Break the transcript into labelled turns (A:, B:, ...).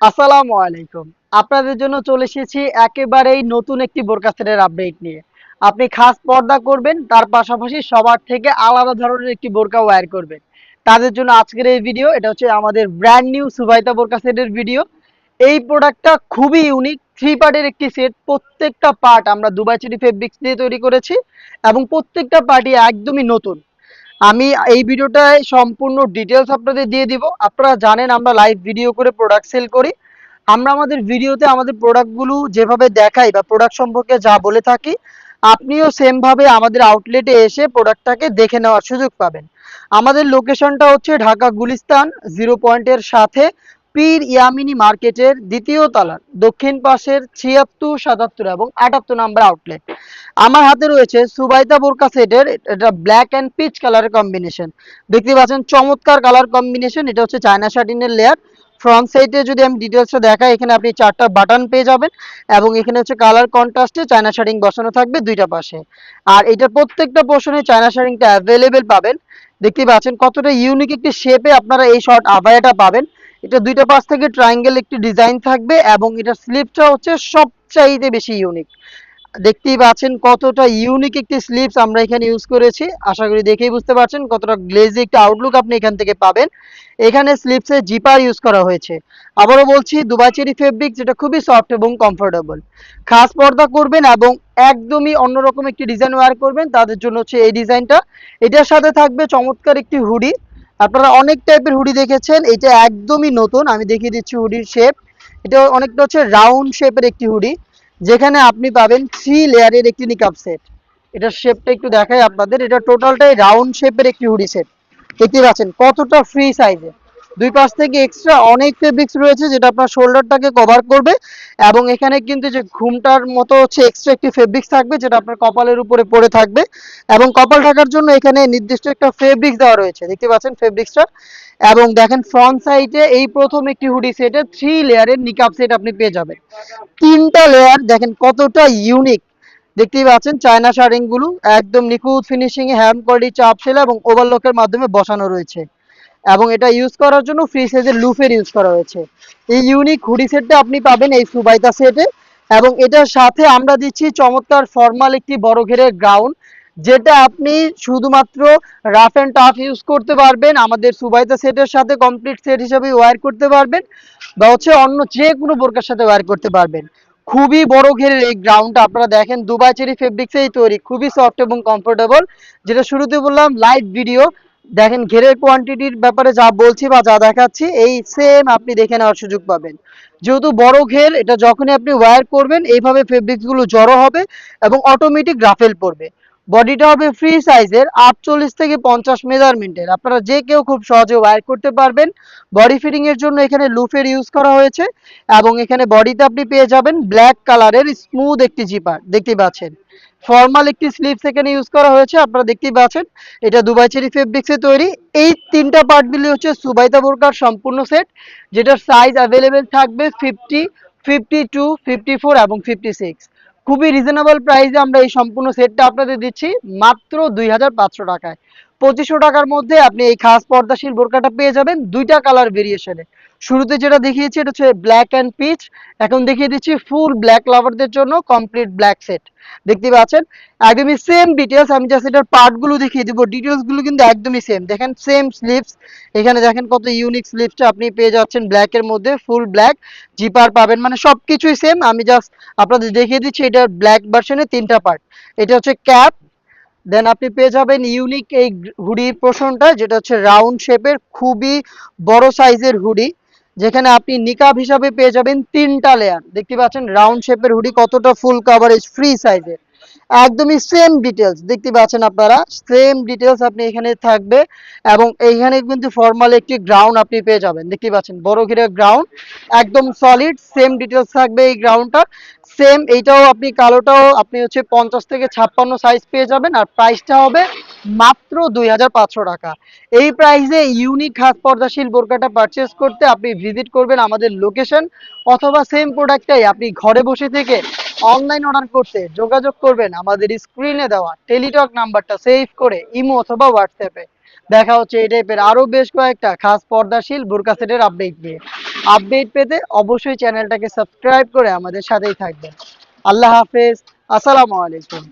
A: আসসালামু আলাইকুম। আপনাদের জন্য চলে এসেছি একেবারেই নতুন একটি বোরকা সেটের আপডেট নিয়ে। আপনি খাস পর্দা করবেন, তার পাশাপাশি সবার থেকে আলাদা ধরনের একটি বোরকা ওয়্যার করবেন। তাদের জন্য আজকের এই ভিডিও এটা হচ্ছে আমাদের ব্র্যান্ড নিউ সুবাইতা বোরকা সেটের ভিডিও এই প্রোডাক্টটা খুবই ইউনিক থ্রি পার্টের একটি সেট প্রত্যেকটা পার্ট আমরা দুবাই চিটি ফেব্রিক্স দিয়ে তৈরি করেছি এবং প্রত্যেকটা পার্টই একদমই নতুন। আমি এই ভিডিওটায় সম্পূর্ণ ডিটেলস আপনাদের দিয়ে দিব। আপনারা জানেন আমরা লাইভ ভিডিও করে প্রোডাক্ট সেল করি। আমরা আমাদের ভিডিওতে আমাদের প্রোডাক্টগুলো যেভাবে দেখাই বা প্রোডাক্ট সম্পর্কে যা বলে থাকি, আপনিও সেমভাবে আমাদের আউটলেটে এসে প্রোডাক্টটাকে দেখে নেওয়ার সুযোগ পাবেন। আমাদের লোকেশনটা হচ্ছে ঢাকা গুলিস্তান জিরো পয়েন্টের সাথে পীর ইয়ামিনী মার্কেটের দ্বিতীয় তলার দক্ষিণ পাশের ছিয়াত্তর, সাতাত্তর এবং আটাত্তর নাম্বার আউটলেট আমার হাতে রয়েছে সুবাইতা বোরকা সেটের এটা ব্ল্যাক অ্যান্ড পিচ কালারের কম্বিনেশন দেখতে পাচ্ছেন চমৎকার কালার কম্বিনেশন এটা হচ্ছে চায়না শার্টিনের লেয়ার ফ্রন্ট সাইডে যদি আমি ডিটেলসটা দেখাই, এখানে আপনি চারটা বাটন পেয়ে যাবেন এবং এখানে হচ্ছে কালার কন্ট্রাস্টে চায়না শার্টিং বসানো থাকবে দুইটা পাশে। আর এটা প্রত্যেকটা পোর্শনে চায়না শার্টিংটা অ্যাভেলেবেল পাবেন। দেখতে পাচ্ছেন কতটা ইউনিক একটি শেপে আপনারা এই শর্ট আভায়াটা পাবেন। এটা দুইটা পাশ থেকে ট্রায়াঙ্গেল একটি ডিজাইন থাকবে এবং এটা স্লিপটা হচ্ছে সবচাইতে বেশি ইউনিক দেখতেই পাচ্ছেন কতটা ইউনিক একটি স্লিপস আমরা এখানে ইউজ করেছি। আশা করি দেখেই বুঝতে পারছেন কতটা গ্লেজি একটা আউটলুক আপনি এখান থেকে পাবেন। এখানে স্লিপসে জিপার ইউজ করা হয়েছে। আবারও বলছি দুবাই চেরি ফেব্রিক যেটা খুবই সফট এবং কমফোর্টেবল খাস পর্দা করবেন এবং একদমই অন্যরকম একটি ডিজাইন ওয়ার করবেন, তাদের জন্য হচ্ছে এই ডিজাইনটা এটার সাথে থাকবে চমৎকার একটি হুডি আপনারা অনেক টাইপের হুডি দেখেছেন, এটা একদমই নতুন, আমি দেখিয়ে দিচ্ছি হুডির শেপ এটা অনেকটা হচ্ছে রাউন্ড শেপের একটি হুডি, যেখানে আপনি পাবেন থ্রি লেয়ারের একটি নিকাপ সেট এটার শেপটা একটু দেখাই আপনাদের, এটা টোটালটাই রাউন্ড শেপের একটি হুডি সেট দেখতে পাচ্ছেন কতটা ফ্রি সাইজে দুই পাশ থেকে এক্সট্রা অনেক ফেব্রিক্স রয়েছে যেটা আপনার শোল্ডারটাকে কভার করবে এবং এখানে কিন্তু যে ঘুমটার মতো হচ্ছে এক্সট্রা একটি ফেব্রিক্স থাকবে যেটা আপনার কপালের উপরে পড়ে থাকবে এবং কপাল ঢাকার জন্য এখানে নির্দিষ্ট একটা ফেব্রিক্স দেওয়া রয়েছে। দেখতে পাচ্ছেন ফেব্রিক্সটা এবং দেখেন ফ্রন্ট সাইডে এই প্রথম একটি হুডি সেটে থ্রি লেয়ারের নিকাপ সেট আপনি পেয়ে যাবেন। তিনটা লেয়ার দেখেন কতটা ইউনিক দেখতেই পাচ্ছেন চায়না শার্টিংগুলো একদম নিখুঁত ফিনিশিং এ হ্যান্ড কোয়ালিটি চাপ সেলা এবং ওভারলকের মাধ্যমে বসানো রয়েছে। এবং এটা ইউজ করার জন্য ফ্রি সাইজের লুফের ইউজ করা হয়েছে। এই ইউনিক হুডি সেটটা আপনি পাবেন এই সুবাইতা সেটে এবং এটার সাথে আমরা দিচ্ছি চমৎকার ফর্মাল একটি বড় ঘেরের গ্রাউন্ড যেটা আপনি শুধুমাত্র রাফ অ্যান্ড টাফ ইউজ করতে পারবেন। আমাদের সুবাইতা সেটের সাথে কমপ্লিট সেট হিসেবে ওয়্যার করতে পারবেন বা হচ্ছে অন্য যে কোনো বোরকার সাথে ওয়্যার করতে পারবেন। খুবই বড় ঘেরের এই গ্রাউন্ডটা আপনারা দেখেন, দুবাই চেরি ফেব্রিক্সেই তৈরি। খুবই সফট এবং কমফোর্টেবল যেটা শুরুতে বললাম লাইভ ভিডিও দেখেন ঘেরের কোয়ান্টিটির ব্যাপারে যা বলছি বা যা দেখাচ্ছি, এই সেম আপনি দেখে নেওয়ার সুযোগ পাবেন। যেহেতু বড় ঘের, এটা যখনই আপনি ওয়্যার করবেন, এইভাবে ফেব্রিক্সগুলো জড়ো হবে এবং অটোমেটিক রাফেল পড়বে। বডিটা হবে ফ্রি সাইজের আটচল্লিশ থেকে পঞ্চাশ মেজারমেন্টের আপনারা যে কেউ খুব সহজে ওয়্যার করতে পারবেন। বডি ফিটিং এর জন্য এখানে লুফের ইউজ করা হয়েছে এবং এখানে বডিতে আপনি পেয়ে যাবেন ব্ল্যাক কালারের স্মুথ একটি জিপার দেখতে পাচ্ছেন। ফর্মাল একটি স্লিভস এখানে ইউজ করা হয়েছে, আপনারা দেখতেই পাচ্ছেন। এটা দুবাই চেরি ফেব্রিক্সে তৈরি। এই তিনটা পার্ট হচ্ছে সুবাইতা বোরকার সম্পূর্ণ সেট যেটার সাইজ অ্যাভেলেবেল থাকবে fifty fifty two fifty four এবং ফিফটি সিক্স খুবই রিজনেবল প্রাইসে আমরা এই সম্পূর্ণ সেটটা আপনাদের দিচ্ছি মাত্র দুই হাজার পাঁচশো টাকায়। পঁচিশশো টাকার মধ্যে আপনি এই খাস পর্দাশীল বোরকাটা পেয়ে যাবেন দুইটা কালার ভেরিয়েশনে শুরুতে যেটা দেখিয়েছি, এটা হচ্ছে ব্ল্যাক অ্যান্ড পিচ এখন দেখিয়ে দিচ্ছি ফুল ব্ল্যাক লাভারদের জন্য কমপ্লিট ব্ল্যাক সেট দেখতে পাচ্ছেন? একদমই সেম ডিটেলস আমি জাস্ট এটার পার্টগুলো দেখিয়ে দিব। ডিটেলসগুলো কিন্তু একদমই সেম দেখেন সেম স্লিপস এখানে দেখেন কত ইউনিক স্লিপসটা আপনি পেয়ে যাচ্ছেন ব্ল্যাক এর মধ্যে ফুল ব্ল্যাক জিপার পাবেন মানে সবকিছুই সেম আমি জাস্ট আপনাদের দেখিয়ে দিচ্ছি এটার ব্ল্যাক ভার্সনে তিনটা পার্ট এটা হচ্ছে ক্যাপ দেন আপনি পেয়ে যাবেন ইউনিক এই হুডির পোর্শনটা যেটা হচ্ছে রাউন্ড শেপের খুবই বড় সাইজের হুডি। যেখানে আপনি নিকাব হিসাবে পেয়ে যাবেন তিনটা লেয়ার দেখতে পাচ্ছেন রাউন্ড শেপের হুডি কতটা ফুল কাভারেজ ফ্রি সাইজের একদমই সেম ডিটেলস দেখতে পাচ্ছেন আপনারা সেম ডিটেলস আপনি এখানে থাকবে এবং এইখানে কিন্তু ফর্মাল একটি গ্রাউন্ড আপনি পেয়ে যাবেন। দেখতে পাচ্ছেন, বড় ঘিরে গ্রাউন্ড একদম সলিড সেম ডিটেলস থাকবে এই গ্রাউন্ডটা সেম এইটাও আপনি, কালোটাও আপনি হচ্ছে পঞ্চাশ থেকে ছাপ্পান্ন সাইজ পেয়ে যাবেন আর প্রাইসটা হবে মাত্র দুই হাজার পাঁচশো টাকা। এই প্রাইসে ইউনিক হাত পর্দাশীল বোরকাটা পারচেস করতে আপনি ভিজিট করবেন আমাদের লোকেশন অথবা সেম প্রোডাক্টটাই আপনি ঘরে বসে থেকে অনলাইন অর্ডার করতে যোগাযোগ করবেন আমাদের স্ক্রিনে দেওয়া টেলিটক নাম্বারটা সেভ করে ইমো অথবা হোয়াটসঅ্যাপে দেখা হচ্ছে এই টাইপের আরও বেশ কয়েকটা খাস পর্দাশীল বোরকা সেটের আপডেট নিয়ে। আপডেট পেতে অবশ্যই চ্যানেলটাকে সাবস্ক্রাইব করে আমাদের সাথেই থাকবেন। আল্লাহ হাফেজ। আসসালামু আলাইকুম।